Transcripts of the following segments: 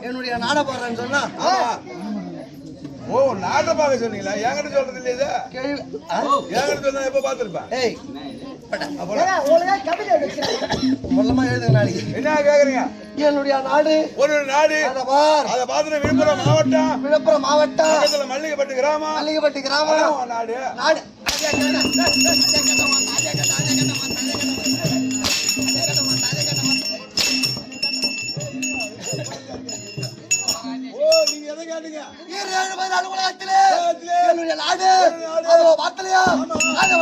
என்னுடைய நாட பாடுறேன்னு சொன்னா. ஓ நாட்டை பார்க்க சொன்னீங்களா? என்கிட்ட சொல்றது இல்லையா? என்கிட்ட சொன்னா எப்ப பார்த்திருப்பேன் ஏய். என்னுடைய நாடு. ஒரு நாடு. அத பார்த்துட்டு விழுப்புரம் மாவட்டம். விழுப்புரம் மாவட்டம். மல்லிகைப்பட்டு கிராமம். மல்லிகைப்பட்டி கிராமம். நாடு. நாடு.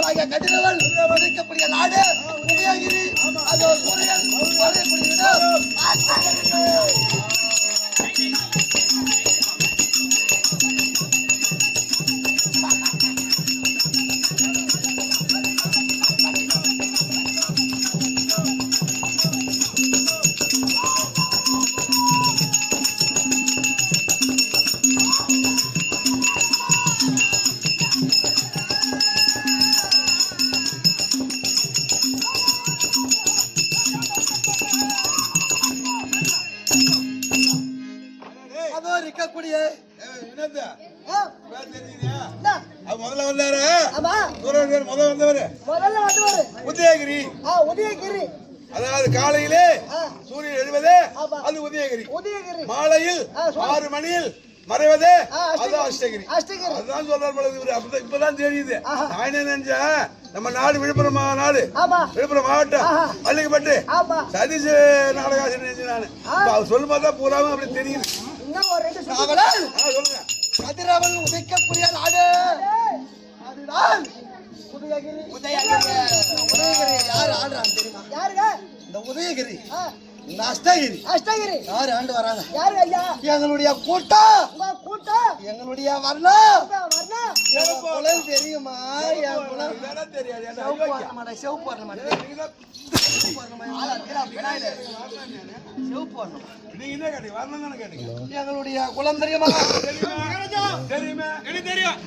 ஆதவளாகிய கட்டினவள் உதிக்கக்கூடிய நாடு உதயகிரி ஒரு சூரியன் வரையக்கூடிய இடம். அது முதல்ல வந்தாரு. முதல்ல வந்தவரு. முதல்ல வந்தவரு. உதயகிரி. ஆ உதயகிரி. அதாவது காலையிலே. சூரியன் எழுவது. அது உதயகிரி. உதயகிரி. மாலையில். ஆறு மணியில் மறைவது ஆ, அஷ்டகிரி. அது அஷ்டகிரி. அஷ்டகிரி. அதுதான் சொல்றாரு அப்பதான் இப்பதான் தெரியுது. நான் என்ன நினைச்சேன்? நம்ம நாடு விழுப்புரம் நாடு ஆமா. விழுப்புரம் மாவட்டம். ஆமா. சதீஷ் நாடகாசிரியர் நினைச்சேன் நானு. அவர் சொல்லும் போது பூராவும் அப்படி தெரியுது. இன்னும் ஒரு ரெண்டு சொல்லுங்க. கதிரவன் உதைக்கக்கூடிய நாடு. அதுதான் உதயகிரி. உதயகிரி. உதயகிரி யார் ஆடுறாங்க தெரியுமா? யாருங்க? இந்த உதயகிரி. இந்த அஷ்டகிரி. அஷ்டகிரி. யார் ஆண்டு வராங்க? யாருங்க ஐயா? எங்களுடைய கூட்டம். கூட்டம். எங்களுடைய வர்ணம். என் குலம் தெரியுமா? என் குலம் தெரியாது. சிவப்பு ஐயோக்கியா. வர்ணமாடா, சிவப்பு வர்ணமாடா. நீங்க தான் சிவப்பு வர்ணமா? நீங்க என்ன கேட்டீங்க? வரணும் தானே கேட்டீங்க. எங்களுடைய குலம் தெரியுமா? தெரியுமா? தெரியுமா. எனக்கு தெரியும்.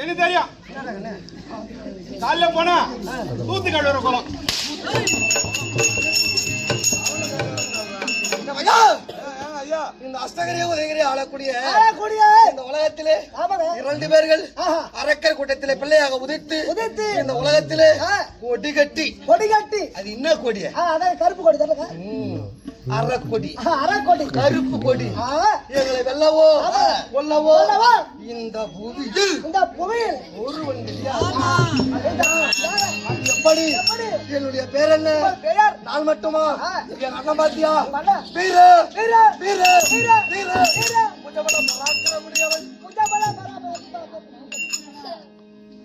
எனக்கு தெரியும் காலைல போனா தூத்து கழுவுற குளம். இந்த அஷ்டகிரி உதயகிரி ஆளக்கூடிய கூடிய இந்த உலகத்திலே இரண்டு பேர்கள். அரக்கர் கூட்டத்திலே பிள்ளையாக உதித்து உதித்து. இந்த உலகத்திலே. கொடி கட்டி கொடி கட்டி அது என்ன கொடிய அதான் கருப்பு கொடி தானங்க அறக்கொடி அரைக்கொடி கருப்பு கொடி. எங்களை வெல்லவோ. கொல்லவோ. இந்த புவியில் இந்த புவியில் ஒருவன் எப்படி? என்னுடைய பேர் என்ன? பெயர்? நான் மட்டுமா. என் அண்ணன் பாத்தியா. வீர வீர, வீர வீர, வீர வீர.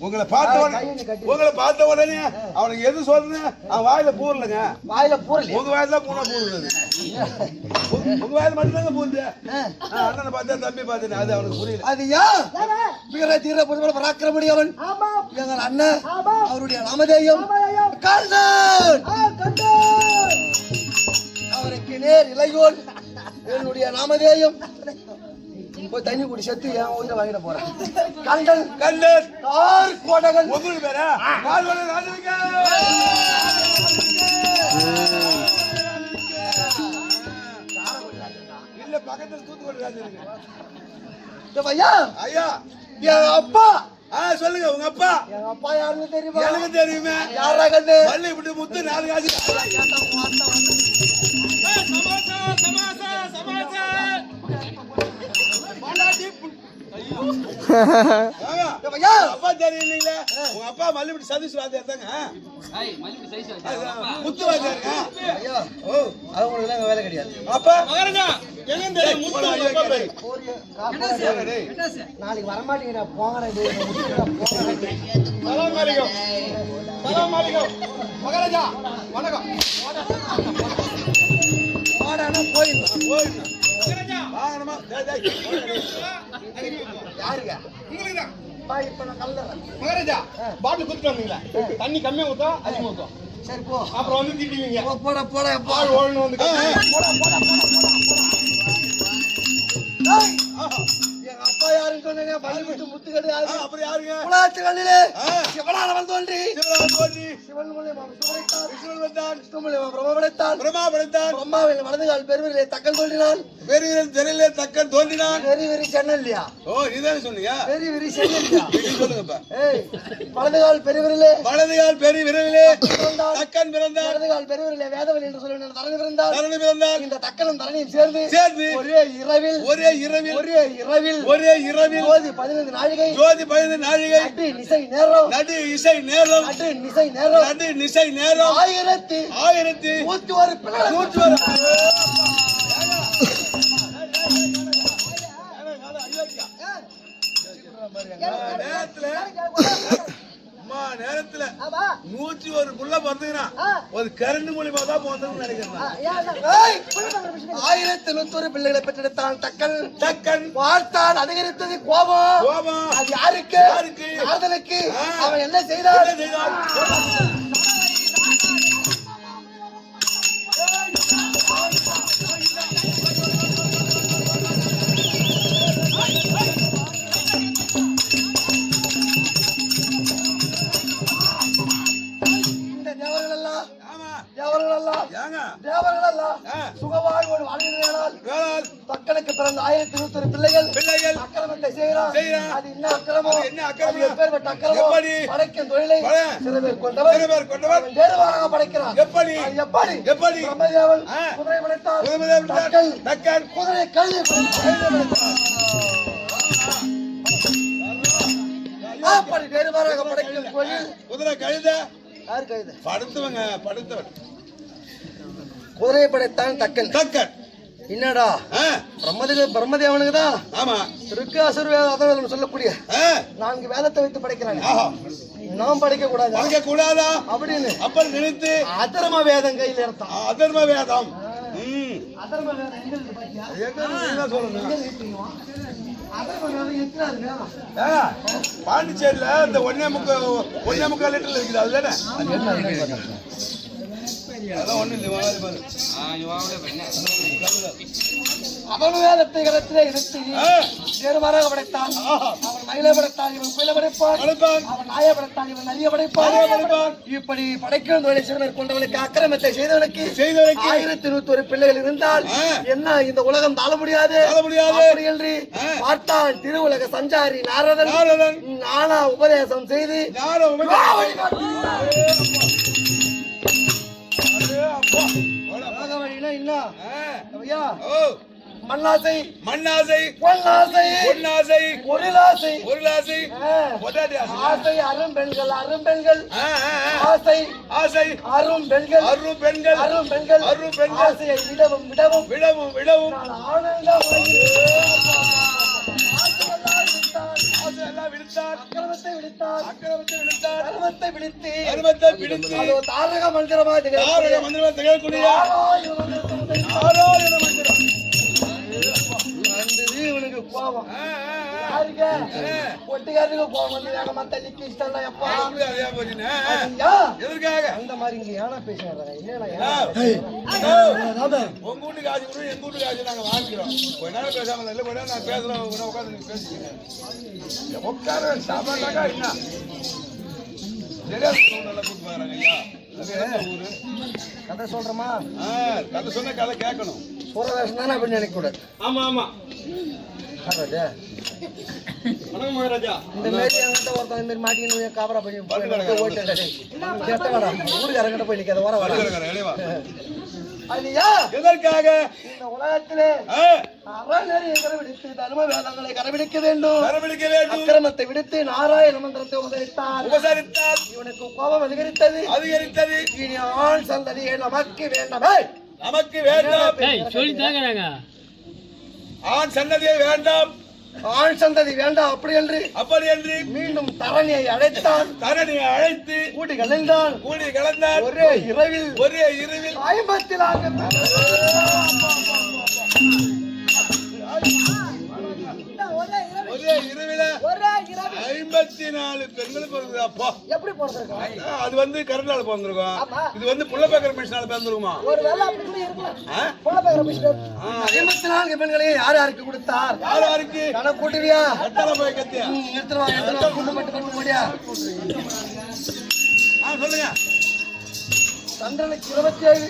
உங்களை பார்த்த-? உங்களை உடனே. உங்களை பார்த்த உடனே அவனுக்கு எது சொல்றது அவன் வாயில பூரலங்க வாயில பூரலையா? உங்க வாயில தான் பூனா பூடுறது உங்க வாயில மட்டும்தாங்க பூந்து. அண்ணனை பார்த்தா தம்பி பார்த்தேன் அது அவனுக்கு புரியல. அது ஏங்க? வீர தீர புஜபல பராக்கிரமமுடையவன் ஆமா. எங்கள் அண்ணன். ஆமா. அவருடைய நாமதேயம். ராமராயம். கர்ணன் ஆ, கண்டு. அவருக்கு நேர் இளையோன். என்னுடைய நாமதேயம். போய் தண்ணி குடி செத்து என் உயிரை வாங்கிட போறேன். கண்டன் கண்ணன் கார் கோடகன். உங்களுக்கு பேரா? கால் வலி இல்ல பக்கத்துல தூத்துக்குடி இந்த ஐயா ஐயா. என் அப்பா. ஆ சொல்லுங்க உங்க அப்பா. என் அப்பா யாருன்னு தெரியுமா? எனக்கு தெரியுமே. யாரா பள்ளி விட்டு முத்து நாலு காசு. சமாசா சமாசா சமாசா பாண்டாட்டி புல்- ஆமா. இந்த ஐயா உங்க அப்பா தெரியலீங்களே உங்க அப்பா மல்லிபடி சதீஷ் வாத்தியார் தாங்க முத்து வாத்தியாருங்க ஐயா ஓ அவங்களுக்கு எல்லாம் வேலை கிடையாது அப்பா நாளைக்கு வரமாட்டீங்கடா போங்கடா மகாராஜா வணக்கம் போயிடணும் டேய். யாருங்க? இப்ப நான் கல்லறேன் மகாராஜா பாட்டில் குத்துட்டு வந்தீங்களா? தண்ணி கம்மியா ஊத்தா அதிகமா ஊத்தா சரி போ. அப்புறம் வந்து திட்டுவீங்க போடா போடா பால் ஓடணும் வந்து. போடா போடா போடா போடா. போடா அப்பா யாருன்னு சொன்னீங்க பள்ளிக்கூட்டு முத்து கிடையாது ஆ, அப்புறம் யாருங்க? கண்ணிலே. சிவனானவன் தோன்றி? சிவன் மூலியமா விஷ்ணு வந்தான் விஷ்ணு மூலியமா பிரம்ம படைத்தான் பிரம்மா படைத்தான் பெருவிலே தக்கன் தோன்றினான். பெரியவரின் தெரியலே தக்கன் தோன்றினான். வெறி வெறி சென்ன இல்லையா ஓ நீதானே சொன்னீங்க வெறி வெறி சென்ன இல்லையா நீ சொல்லுங்கப்பா. ஏய் வலதுகால் பெருவிரலே வலதுகால் பிறந்தான் தக்கன் பிறந்தான் வலதுகால் பெருவிரலே வேதவழி என்று சொல்லி தரணி பிறந்தான் தரணி இந்த தக்கனும் தரணியும் சேர்ந்து சேர்ந்து ஒரே இரவில் ஒரே இரவில் ஒரே இரவில் ஒரே இரவில் ஜோதி பதினைந்து நாழிகை. ஜோதி பதினைந்து நாழிகை. நடு நிசை நேரம். நடு இசை நேரம். நடு நிசை நேரம். நடு நிசை நேரம். ஆயிரத்தி ஆயிரத்தி நூத்தி ஒரு நூற்றி ஒரு நூற்றி ஒரு புள்ள பிறந்துக்கிறான் ஆ. ஒரு கரண்ட் மூலியமா தான் பிறந்ததுன்னு நினைக்கிறேன் ஆயிரத்தி நூத்தி ஒரு பிள்ளைகளை பெற்றெடுத்தான் தக்கன் டக்கன். பார்த்தான் அதிகரித்தது கோபம். கோபம். அது யாருக்கு? யாருக்கு? ஆ. அவன் என்ன செய்தான்? செய்கிறான். அது என்ன அக்கிரமம்? அது என்ன அக்கிரமம்? அது எப்பேற்பட்ட அக்கிரமம். எப்படி? படைக்கும் தொழிலை. சில பேர் கொண்டவர். சில பேர் கொண்டவர். வேறுபாடாக படைக்கிறான். எப்படி? எப்படி? எப்படி? பிரம்மதேவன். குதிரை படைத்தான். புதுமதேவன் தக்கன் டக்கன் குதிரை கல்வி அப்படி வேறுபாடாக படைக்கும் தொழில். குதிரை கழுத. யார் கைது படுத்தவங்க படுத்தவன். குதிரை படைத்தான் தக்கன். டக்கன் என்னடா? ஆ, பிரம்மதேவ பிரம்மதேவனுக்கு தான் ஆமா. இருக்கு அதர்வேதம் சொல்லக்கூடிய ஆ, நான்கு வேதத்தை வைத்து படைக்கிறாங்க. நாம் படைக்க கூடாது பறக்க கூடாதா அப்படின்னு. அப்ப நினைத்து. அதர்ம வேதம் கையில் எடுத்தான். அதர்ம வேதம் ம். அதர்ம வேதம் சொல்லணும்? பாண்டிச்சேரியில இந்த ஒன்னே முக்கா ஒன்னே முக்கால் லிட்டர்ல இருக்குது அதுதானே? படைத்தான். அவன் மயிலை படைத்தான் இவன் குயிலை படைப்பான் படைப்பான் அவன் நாயை படைத்தான் இவன் நரிய படைப்பான் நாயை படைப்பான். இப்படி படைக்கும் தொழிலை கொண்டவனுக்கு அக்கிரமத்தை செய்தவனுக்கு செய்தவனுக்கு ஆயிரத்தி நூத்தி ஒரு பிள்ளைகள் இருந்தால். என்ன இந்த உலகம் தாழ முடியாது முடியாது. அப்படி என்று ஆ. பார்த்தான் திருவுலக சஞ்சாரி நாரதன் நாரதன் நானா உபதேசம் செய்து மண்ணாசை. மண்ணாசை. பொன்னாசை. பொன்னாசை. பொருளாசை. பொருளாசை. ஆசை. அரும்பெண்கள் அரும்பெண்கள். ஆசை ஆசை அரும் பெண்கள் அரும் பெண்கள் அரும் பெண்கள் அரும் பெண்கள். ஆசையை விடவும் விடவும். விடவும் விடவும். ஆனந்தம் எல்லாம் விடுத்தார் அக்கிரமத்தை விடுத்தார் அக்கிரமத்தை விடுத்தார் தர்மத்தை விடுத்து தர்மத்தை பிடித்து அதோ தாரக மந்திரமா தாரக மந்திரம் திகழக்கூடிய ஆராயண மந்திரம். இவனுக்கு கோபம் கோபம் வந்து வேகமா தள்ளி கிஷ்டம் எப்பா? அந்த மாதிரி இங்க ஏனா பேசுறாங்க என்னடா? உங்க வீட்டுக்கு ஆச்சு கொடுங்க, எங்க வீட்டுக்கு ஆச்சு நாங்க வாங்கிக்கிறோம். கொஞ்ச நேரம் பேசாம இல்லை கொஞ்ச நேரம் நான் நேரம் உட்காந்து நீங்க பேசிக்கிறேன். உட்கார சாப்பாட்டாக்கா என்ன? சரியா நல்லா கூட்டு ஐயா. கதை சொல்றமா ஆ, கதை சொன்ன கதை கேட்கணும். சூரவேஷம் தானே அப்படின்னு நினைக்க கூடாது. ஆமா ஆமா. இந்த மாதிரி என்கிட்ட ஒருத்தன் இந்த மாதிரி மாட்டிக்கின்னு காபரா பண்ணி போய் ஓட்டு கேட்டவாடா ஊருக்காரங்கிட்ட போய் நிக்காத வர வர படுக்கிறக்கார, வெளிய வா. ஐயா எதற்காக? இந்த உலகத்திலே ஆ, அறநெறியை கடைபிடித்து தர்ம வேதங்களை கடைபிடிக்க வேண்டும். வேண்டும். அக்கிரமத்தை விடுத்து நாராயண மந்திரத்தை உபதரித்தார் உபசரித்தால் இவனுக்கு கோபம் அதிகரித்தது. அதிகரித்தது. இனி ஆண் சந்ததியை நமக்கு வேண்டாமே நமக்கு வேண்டாம். ஆண் சன்னதியை வேண்டாம். ஆண் சந்ததி வேண்டாம் அப்படி என்று அப்படி என்று மீண்டும் தரணியை அழைத்தான் தரணியை அழைத்து கூட்டி கலைந்தான் கூடி கலந்தார். ஒரே இரவில் ஒரே இரவில் ஐம்பத்தி நான்கு ஒரே இரவு ஒரே இரவில ஐம்பத்தி இருபத்தி நாலு பெண்கள் பிறந்தது அப்பா எப்படி பிறந்திருக்கோம்? அது வந்து கரண்டால பிறந்திருக்கும். இது வந்து புள்ள பேக்கிற மிஷினால பிறந்திருக்குமா? ஐம்பத்தி நான்கு பெண்களையும் யார் யாருக்கு கொடுத்தார்? யார் யாருக்கு? கணக்கு கூட்டுவியா? எத்தனை போய் கத்தியா? மட்டும் கொண்டு முடியா ஆ சொல்லுங்க. சந்திரனுக்கு இருபத்தி ஏழு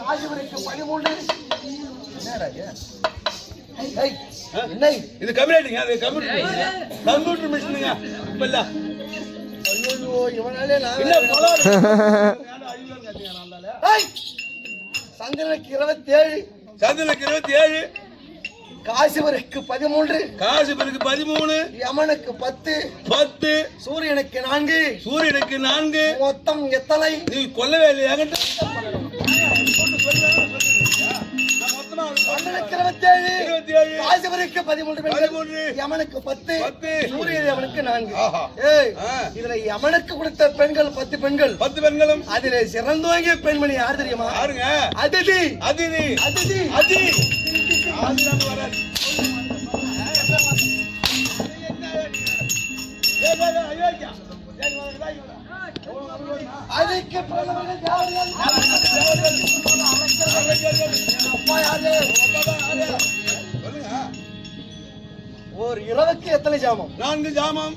ராஜபுரிக்கு பதிமூன்று என்னடா என்ன இது? கம்ப்யூட்டருங்க அது கம்ப்யூட்டர் கம்ப்யூட்டர் மிஷினுங்க இப்ப இல்ல. ஐயோ, இவனாலே நான் சந்திரனுக்கு இருபத்தி ஏழு சந்திரனுக்கு இருபத்தி ஏழு காசிவருக்கு பதிமூன்று. காசிபருக்கு பதிமூணு. யமனுக்கு பத்து. பத்து. சூரியனுக்கு நான்கு. சூரியனுக்கு நான்கு. மொத்தம் எத்தனை? நீ கொல்லவே இல்லையா காசிவருக்கு பதிமூன்று பதிமூன்று. யமனுக்கு பத்து. சூரிய யமனுக்கு நான்கு. இதுல யமனுக்கு கொடுத்த பெண்கள் பத்து பெண்கள். பத்து பெண்களும். அதிலே சிறந்தவங்க பெண்மணி யார் தெரியுமா? யாருங்க? அதிதி. அதிதி. அதிதி. அதி. அதுக்கு பிறந்தவர்கள் ஒரு இரவுக்கு எத்தனை ஜாமம்? நான்கு ஜாமம்.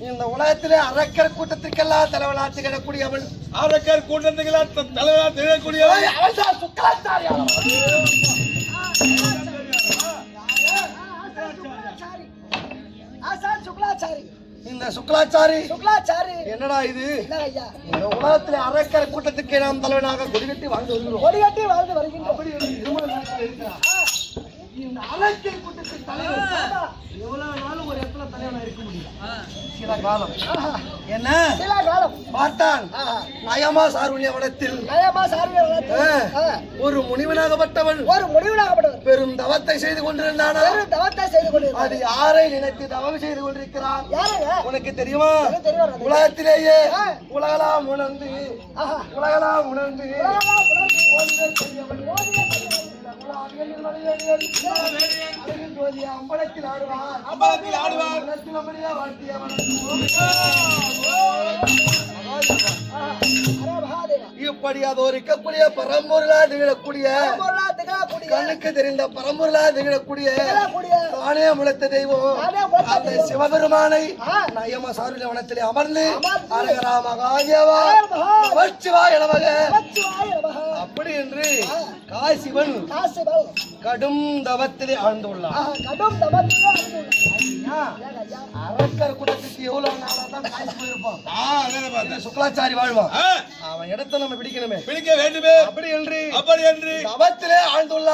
இந்த உலகத்திலே அரக்கர் கூட்டத்திற்கெல்லாம் தலைவனாத்து கிடக்கூடியவள் ஆரக்கார் கூட்டத்துக்கெல்லாம் த- தலைவரா திகழக்கூடியவர் ஏய், அவள்தான் சுக்கராச்சாரியானவள். சுக்லாச்சாரி இந்த சுக்கலாச்சாரி. சுக்லாச்சாரி என்னடா இது? இந்த உலகத்திலே அரக்கர் கூட்டத்துக்கு நாம் தலைவனாக கொடிகட்டி வாழ்ந்து வருகிறோம். கொடி கட்டி வாழ்ந்து வருகின்றோம் அப்படி ஒரு திருமண நாட்டில் இருக்கிறார். இந்த அரக்கர் கூட்டத்தின் தலைவர் எவ்வளவு நாளும் ஒரு இடத்துல தலைவனா இருக்க முடியல. சில காலம் என்ன? சில காலம் பார்த்தான். நயமா சாருண்ய வனத்தில். நயமா சார்பில் ஆ, ஒரு முனிவனாகப்பட்டவன் ஒரு முடிவிலாகப்பட்டவர் பெரும் தவத்தை செய்து கொண்டிருந்தானா? வேறு தவத்தை செய்து கொண்டிருந்தார் அது யாரை நினைத்து தவம் செய்து கொண்டிருக்கிறான்? யாருங்க? உனக்கு தெரியுமா. உலகத்திலேயே. உலகலாம் உணர்ந்து. உலகலாம் உணர்ந்து உலகமா அம்பலத்தில் ஆடுவார் அம்பலத்தில் ஆடுவார். உலகத்தில் அமளியா இப்படி அது ஒரு இருக்கக்கூடிய பரம்பொருளா திகழக்கூடிய திகழக்கூடிய கண்ணுக்கு தெரிந்த பரம்பொருளா திகழக்கூடிய தானே முளைத்த தெய்வம் அந்த. சிவபெருமானை. நயம சாருல வனத்திலே அமர்ந்து. அரகரா மகாதேவா அரே மகா. நமச்சிவாய நமக நமச்சிவாய நமக. அப்படி என்று. காசிவன். கடும் தவத்திலே ஆழ்ந்துள்ளான் ஆஹா. கடும் தவத்திலே? அரக்கர் குலத்துக்கு எவ்வளவு நாளா தான் காசு போயிருப்பான் ஆ, அதானே பார்த்தேன். சுக்லாச்சாரி வாழ்வான் அவன் இடத்தை நம்ம பிடிக்கணுமே பிடிக்க வேண்டுமே அப்படி என்று அப்படி என்று தவத்திலே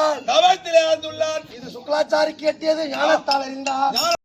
ஆழ்ந்துள்ளான் தவத்திலே ஆழ்ந்துள்ளார் இது சுக்லாச்சாரிக்கு எட்டியது ஞானத்தால் அறிந்தார்